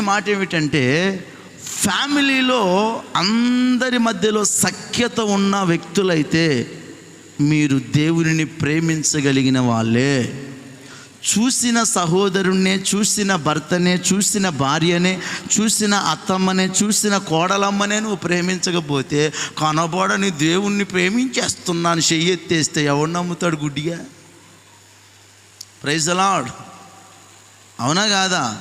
మాట ఏమిటంటే ఫ్యామిలీలో అందరి మధ్యలో సఖ్యత ఉన్న వ్యక్తులైతే మీరు దేవునిని ప్రేమించగలిగిన వాళ్ళే. చూసిన సహోదరుణ్ణే చూసిన భర్తనే చూసిన భార్యనే చూసిన అత్తమ్మనే చూసిన కోడలమ్మనే నువ్వు ప్రేమించకపోతే కనబడని దేవుణ్ణి ప్రేమించేస్తున్నాను చెయ్యెత్తేస్తే ఎవడు నమ్ముతాడు గుడ్డిగా? ప్రైజ్ అలాడ్ అవునా కాదా?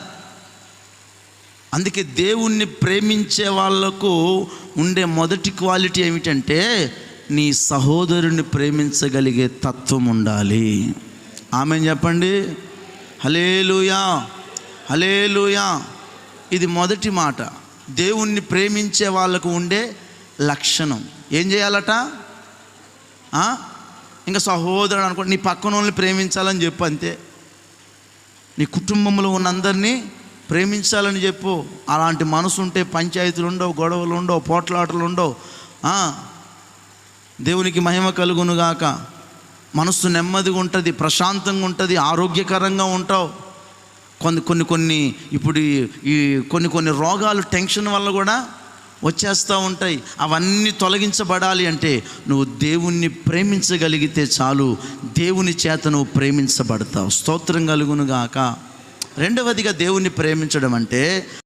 అందుకే దేవుణ్ణి ప్రేమించే వాళ్ళకు ఉండే మొదటి క్వాలిటీ ఏమిటంటే నీ సహోదరుని ప్రేమించగలిగే తత్వం ఉండాలి. ఆమె చెప్పండి. హలేలుయా హలేలుయా ఇది మొదటి మాట. దేవుణ్ణి ప్రేమించే వాళ్ళకు ఉండే లక్షణం. ఏం చేయాలట? ఇంకా సహోదరుడు అనుకో నీ పక్కన వాళ్ళని ప్రేమించాలని చెప్పు అంతే. నీ కుటుంబంలో ఉన్న అందరినీ ప్రేమించాలని చెప్పు. అలాంటి మనసు ఉంటే పంచాయతీలు ఉండవు గొడవలు ఉండవు పోట్లాటలు ఉండవు దేవునికి మహిమ కలుగును గాక మనస్సు నెమ్మదిగా ఉంటుంది ప్రశాంతంగా ఉంటుంది ఆరోగ్యకరంగా ఉంటావు. కొన్ని కొన్ని కొన్ని ఇప్పుడు ఈ- కొన్ని కొన్ని రోగాలు టెన్షన్ వల్ల కూడా వచ్చేస్తూ ఉంటాయి. అవన్నీ తొలగించబడాలి అంటే నువ్వు దేవుణ్ణి ప్రేమించగలిగితే చాలు. దేవుని చేత నువ్వు ప్రేమించబడతావు. స్తోత్రం కలుగును గాక రెండవదిగా దేవుణ్ణి ప్రేమించడం అంటే